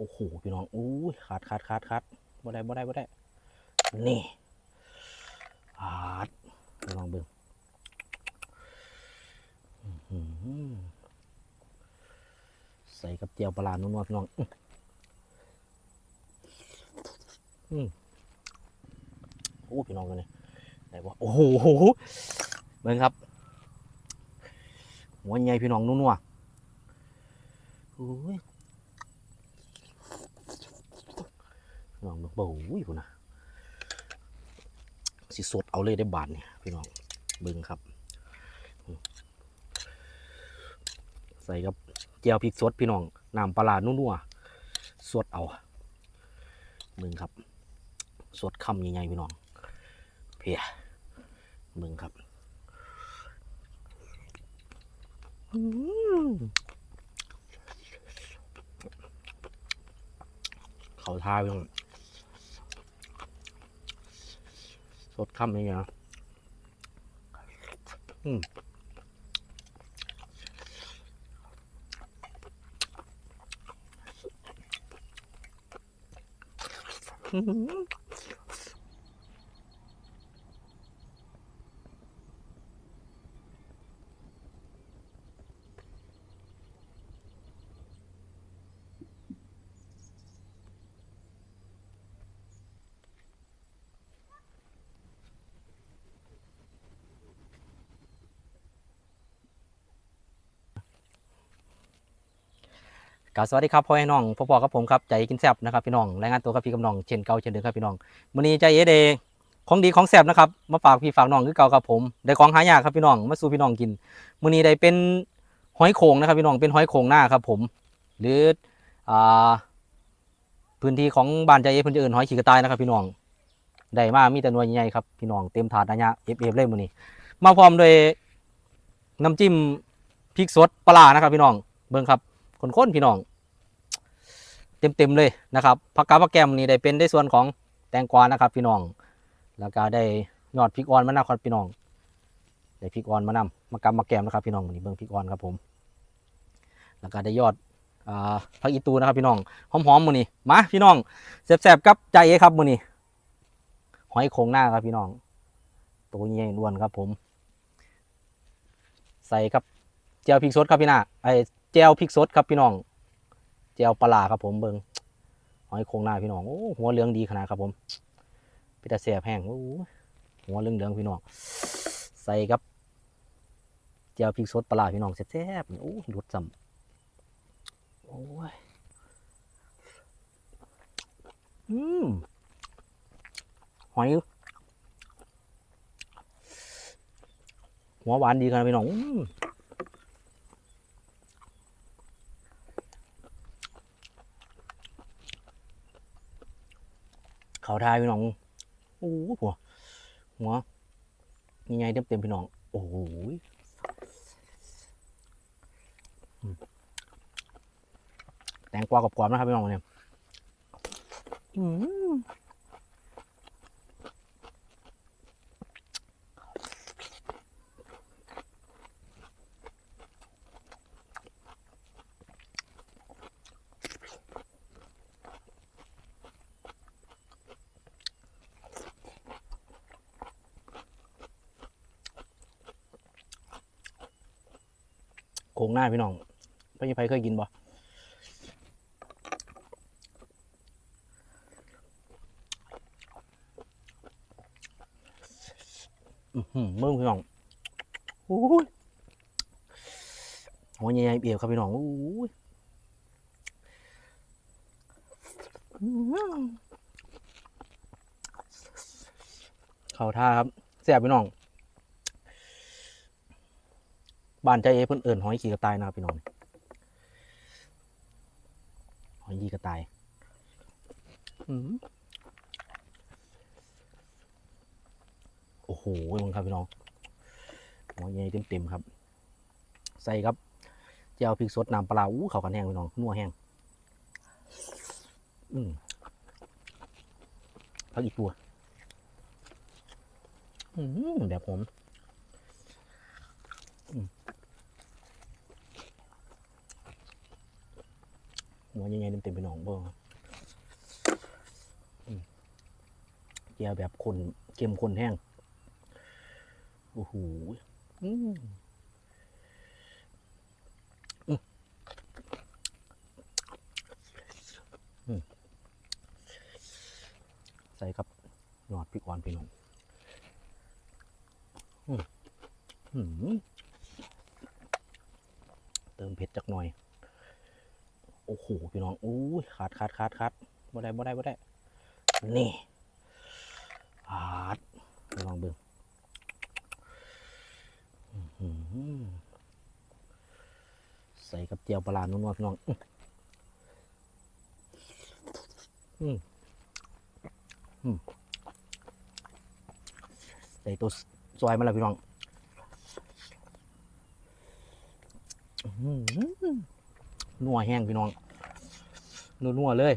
โอ้โหพี่น้องอู้ยขาดขาดขาดขาดบ่ได้บ่ได้บ่ได้ นี่ขาดพี่น้องเบิ่งอื้อหือใส่กับเจียวปลาร้านัวๆพี่น้องอืออืมโอ้พี่น้องกันนี่ได้บ่โอ้โหเบิ่งครับ หัวใหญ่พี่น้องนัวๆโอ้ย น้องเบิ่งโอ้ยพุ่นนะสิสดเอาเลยได้บาทเนี่ยพี่น้องเบิ่งครับ ใส่กับเจียวพริกสดพี่น้องน้ำปลาร้านัวๆสดเอาเบิ่งครับสดคำใหญ่ๆพี่น้องเพียเบิ่งครับเขาทาพี่น้อง สดคำนี่นะอืมอื้อหือ ก็สวัสดีครับพ่อแม่น้องพ่อพ่อกับผมครับใจกินแซบนะครับพี่น้องรายงานตัวกับพี่กับน้องเช่นเก่าเช่นเดิมครับพี่น้องมื้อนี้ใจเอเดของดีของแซบนะครับมาฝากพี่ฝากน้องคือเก่าครับผมได้ของหายากครับพี่น้องมาสู่พี่น้องกินมื้อนี้ได้เป็นหอยโขงนะครับพี่น้องเป็นหอยโขงหน้าครับผม หรืออ่าพื้นที่ของบ้านใจเอพิ่นจะเอิ้นหอยขี้กระต่ายนะครับพี่น้องได้มามีแต่หน่วยใหญ่ครับพี่น้องเต็มถาดนะยะเอฟเอฟเลยมื้อนี้มาพร้อมด้วยน้ำจิ้มพริกสดปลาร้านะครับพี่น้องเบิ่งครับ ข้นๆพี่น้อง เต็มๆเลยนะครับผักกาดผักแกมนี่ได้เป็นได้ส่วนของแตงกวานะครับ พี่น้อง แล้วก็ได้ยอดพริกอ่อนมะนาวครับพี่น้องได้พริกอ่อนมะนำมะกำมะแกมนะครับพี่น้องมือนี้เบิ่งพริกอ่อนครับผม แล้วก็ได้ยอดผักอีตูนะครับพี่น้องหอมๆมือนี้มาพี่น้องแซ่บๆกับใจเอครับมือนี้หอยโขงหน้าครับพี่น้องตัวใหญ่ล้วนครับผม ใส่ครับเจียวพริกสดครับพี่น้าไอ เจียวพริกสดครับพี่น้องเจียวปลาร้าครับผมเบิงหอยโครงหน้าพี่น้องโอ้หัวเหลืองดีขนาดครับผมเป็นตาแสบแห้งโอ้หัวเหลืองเหลืองพี่น้องใส่กับเจียวพริกสดปลาร้าพี่น้องแซ่บๆโอ้รสจำโอ้ยอืมหอยหัวหวานดีขนาดพี่น้อง เขาทายพี่น้องโอ้โหหัวหัวยังไงเต็มเต็มๆพี่น้อง โอ้โหอืมแตงกวากับกรอบๆนะครับพี่น้องเนี่ย คงหน้าพี่น้องพี่ไพเคยกินบ่อือหือมึงพี่น้องโอ้ยหัวใหญ่ๆเบียวครับพี่น้องโอ้ยเข้าท่าครับแซ่บพี่น้อง บ้านใจเอเพิ่นเอิญหอยขี้กระต่ายนะครับพี่น้องหอยขี้กระต่ายโอ้โหมึงครับพี่น้องหัวใหญ่เต็มๆครับ ใส่ครับเจียวพริกสดน้ำปลาร้าอู้เขากันแห้งพี่น้องนัวแห้งอืมพักอีกตัวอืมแบบผม อหัวใหญ่ๆเต็มๆพี่น้องบ่เจียวแบบคนเข้มข้นแห้งโอ้โหอืมอือใส่ครับหยอดพริกหวานพี่น้องอืมอืมเติมเผ็ดจักหน่อย อ้โหพี่น้องอู้ยขาดขาดขาดขาดบ่ได้บ่ได้บ่ได้ นี่ขาดพี่น้องเบิ่งอื้อหือใส่กับเจียวปลาร้านัวๆพี่น้องอืมอืมใส่ตัวซอยมาแล้วพี่น้อง อื้อหือ นัวแห้งพี่น้องนัวนัวๆเลย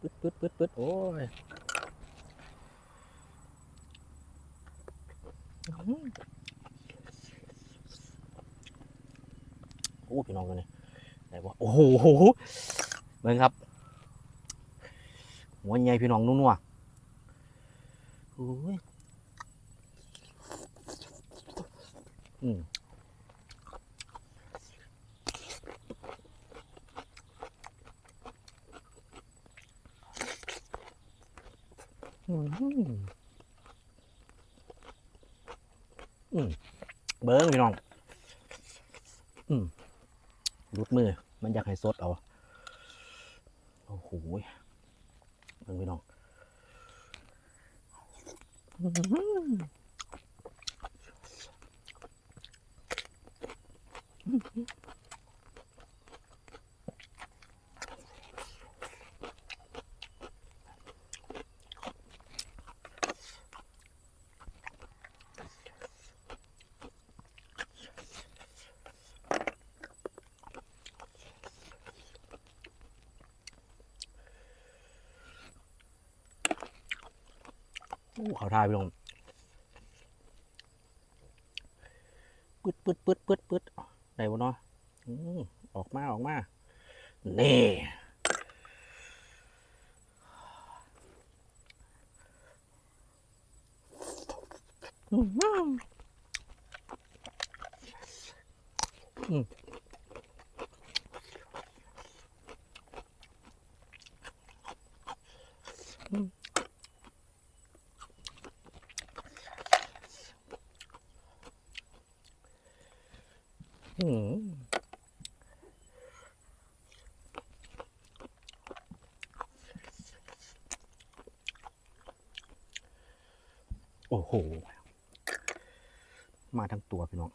ปึ๊ดปึ๊ดปึ๊ดปึ๊ดโอ้ยโอ้พี่น้องตัวนี้ไหนวะโอ้โหเบิ่งครับ หัวใหญ่พี่น้องนัวๆโอ้ยอืม อืมอืม เบิ้งพี่น้องอืมรุดมือ มันอยากให้สดเอา โอ้โหเบิ้งพี่น้องอื้อ เขาทายพี่น้องปึ๊ดปึ๊ดปึ๊ดปึ๊ดปึ๊ดไหนวะเนาะออกมาออกมา นี่ อืมอืมอืมอืมโอ้โหมาทั้งตัวพี่น้อง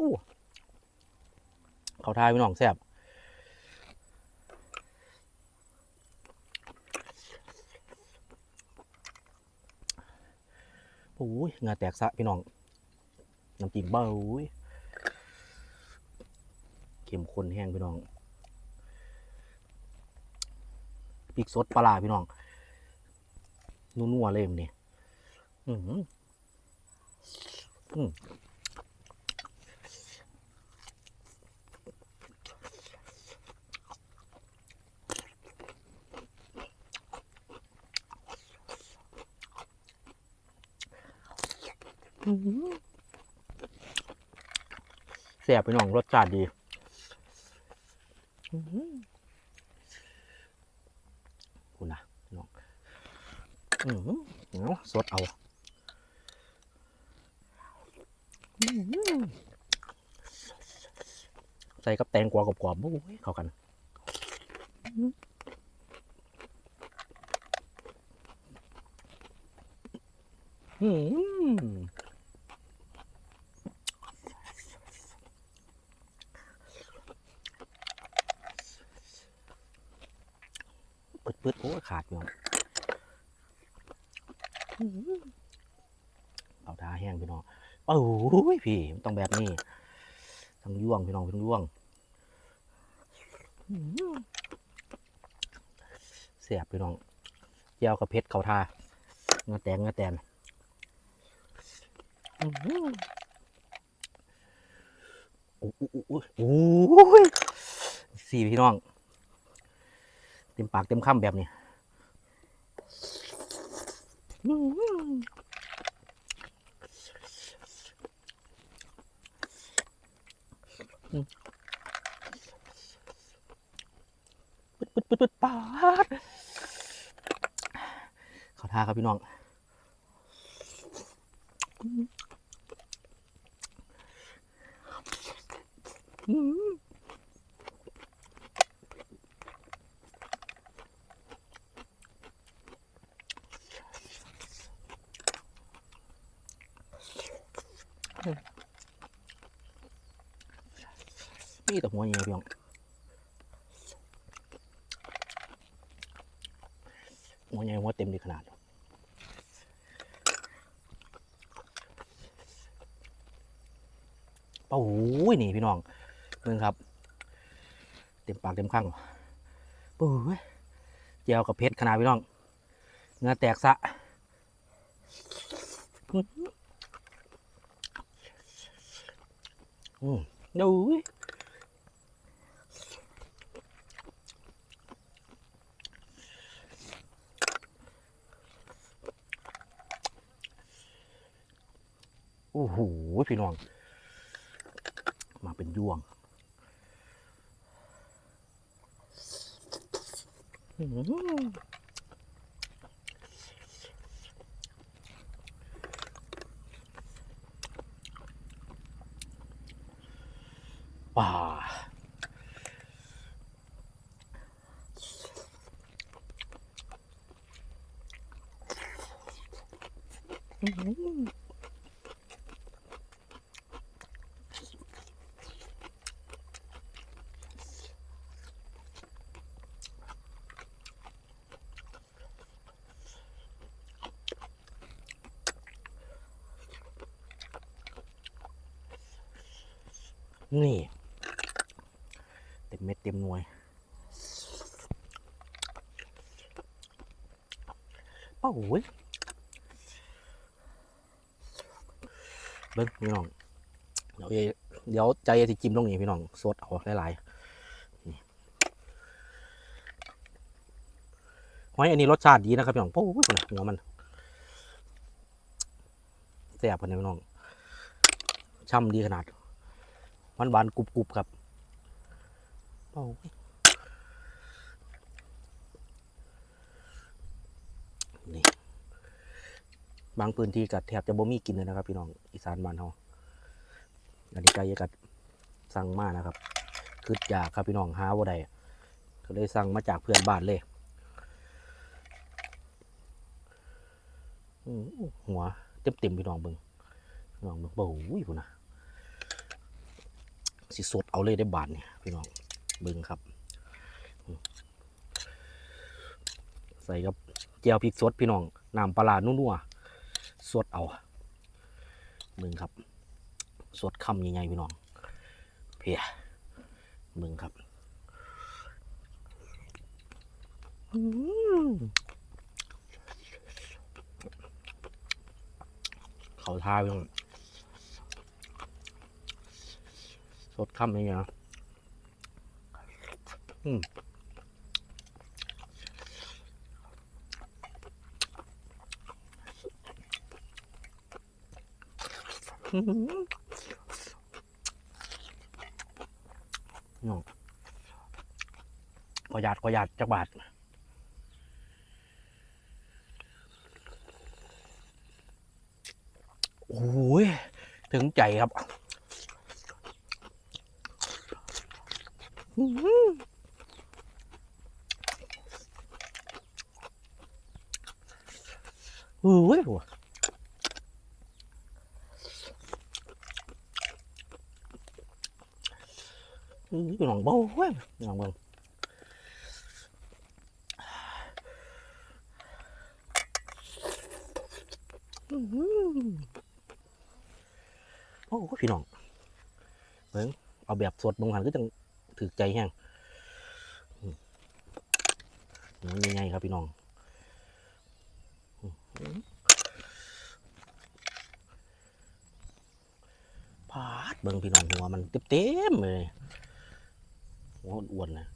อู้เขาทายพี่น้องแซ่บโอ้ยงาแตกสะพี่น้อง น้ำจิ้มเบ้าอุ้ยเข้มข้นแห้งพี่น้อง พริกสดปลาพี่น้องนัวๆเลยมันนี่อือหืออืมอื้อหือแซ่บไปน้องรสชาติดีอื้อหือคุณนะพี่น้อง อืมเอา สดเอาใส่กับแตงกวากรอบๆโอ้ยเข้ากันอืมปืดๆโอ้ยขาดอยู่ เอาท่าแห้งพี่น้อง โอ้ยพี่ต้องแบบนี้ทั้งย่วงพี่น้องทั้งย่วงเสียบพี่น้องเจียวกับเพชรเขาท่างาแตงงาแตนอื้อหือโอ้โหโอ้หโอ้โหสี่พี่น้อง เต็มปากเต็มคำแบบนี้อื้อหืออืม ปึ๊ดปึ๊ดปึ๊ดปึ๊ดปาดขอท่าครับพี่น้องมนี่แต่หัวยังไงพี่น้อง หัวใหญ่หัวเต็มดีขนาดโอ้โหนี่พี่น้องเบิ่งครับ เต็มปากเต็มคำโอ้ยแจวกับเพชรขนาดพี่น้องเนื้อแตกซะอื้อหืออืมดู โอ้โหพี่น้อง มาเป็นยวงอื นี่ เต็มเม็ดเต็มหน่วยโอ้โหยเบิ้งพี่น้อง เดี๋ยวเดี๋ยวใจสิจิ้มลงนี่พี่น้องสดเอาหลายๆนี่หอยอันนี้รสชาติดีนะครับพี่น้องโอ้โหคนน่ะหัวมันแซ่บคนนะพี่น้องช่ำดีขนาด มันหวานกรุบๆครับโอ้ยนี่บางพื้นที่กัดแทบจะบ่มีกินเลยนะครับ พี่น้องอีสานบ้านเฮาอันนี้ไก่กัดสั่งมานะครับคืออยากครับพี่น้องหาบ่ได้ก็เลยสั่งมาจากเพื่อนบ้านเลยหัวเต็มเต็มๆพี่น้องเบิ่งพี่น้องเบิ่งโอ้ยพุ่นนะ สิสดเอาเลยได้บาทเนี่ยพี่น้องเบิ่งครับ ใส่กับเจียวพริกสดพี่น้องน้ำปลาร้านัวๆสดเอาเบิ่งครับสดคำใหญ่ๆพี่น้องเพียเบิ่งครับเขาทาพี่น้อง สดคำอย่างเงี้ยนะอืมหือน้องขอหยาดขอหยาดจักบาทโอ้ย ถึงใจครับ อื้อหือโอ้ยหัวอื้อหือหนองเบ้าเว้ยหนองเบ้าอื้อหือโอ้พี่น้องเบิ่งเอาแบบสดบางหันก็จังถือใจแห้งมันยังไงครับพี่น้อง พาดเบิ่งพี่น้องหัวมันเต็มๆเลยหัวอ้วนๆนะ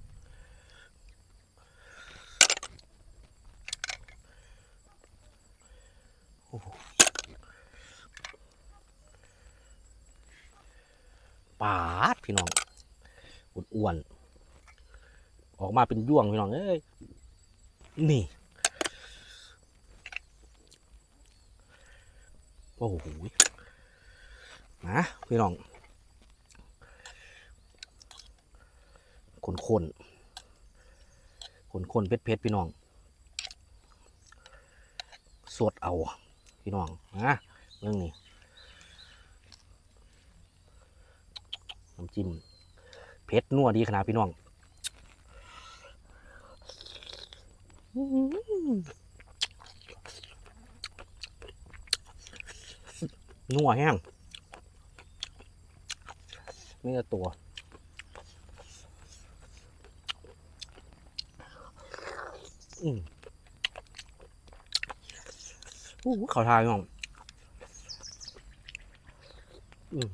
ปาดพี่น้องอ้วนๆออกมาเป็นย่วงพี่น้องเอ้ยนี่ อ้โหนะพี่น้องคนคนคนคนๆเผ็ดเผ็ดๆพี่น้อง สดเอา พี่น้องนะเรื่องนี้น้ำจิ้มเผ็ดนัวดีขนาดพี่น้องออหือ นัวแห้งนี่ก็ตัว อืมอู้หูเขาทายน้องอืม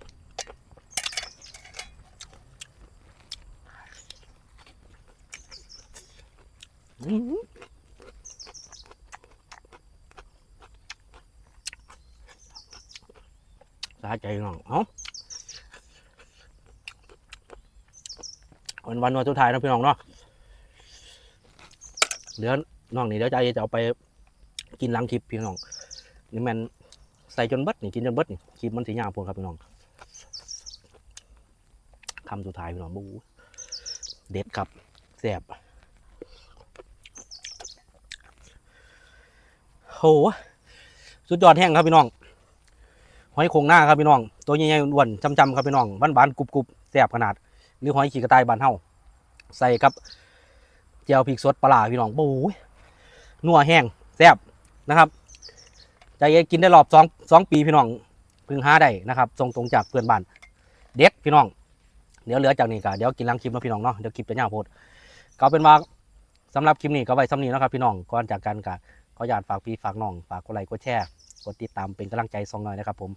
อืมาใจน้อง เอ้าวันวันวันสุดท้ายนะพี่น้องเนาะ เดี๋ยวน้องนี่เดี๋ยวใจจะเอาไปกินล้างคลิปพี่น้อง นี่มันใส่จนเบิดนี่กินจนเบิดนี่คลิปมันสียาวพวกครับพี่น้องคำสุดท้ายพี่น้องบูเด็ดครับแซ่บโหสุดยอดแห้งครับพี่น้อง อยโครงหน้าครับพี่น้อง ตัวใหญ่ๆอ้วนๆจำๆครับพี่น้องบานๆกรุบๆแซ่บขนาด หรือหอยขี้กระต่ายบานเฮาใส่ครับเจียวพริกสดปลาพี่น้องโอ้ยนัวแห้งแซ่บนะครับใจเย็นกินได้รอบสองสองปีพี่น้องพึ่งห้าได้นะครับส่งตรงจากเพื่อนบ้านเด็ดพี่น้อง เดี๋ยวเหลือจากนี้ก็เดี๋ยวกินหลังคลิปนะพี่น้องเนาะเดี๋ยวคลิปจะยาวโพดก็เอาเป็นว่าสำหรับคลิปนี้ก็ไว้สำนี้นะครับพี่น้องก่อนจากกันก็ขออยากฝากพี่ฝากน้องฝากกดไลค์กดแชร์ กดติดตามเป็นกำลังใจสองหน่อยนะครับผม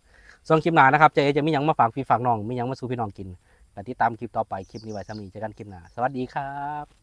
ส่วนคลิปหน้านะครับเจเอจะมียังมาฝากพี่ฝากน้องมียังมาสู่พี่น้องกินแต่ติดตามคลิปต่อไปคลิปนี้ไว้สำนี้เจอกันคลิปหน้าสวัสดีครับ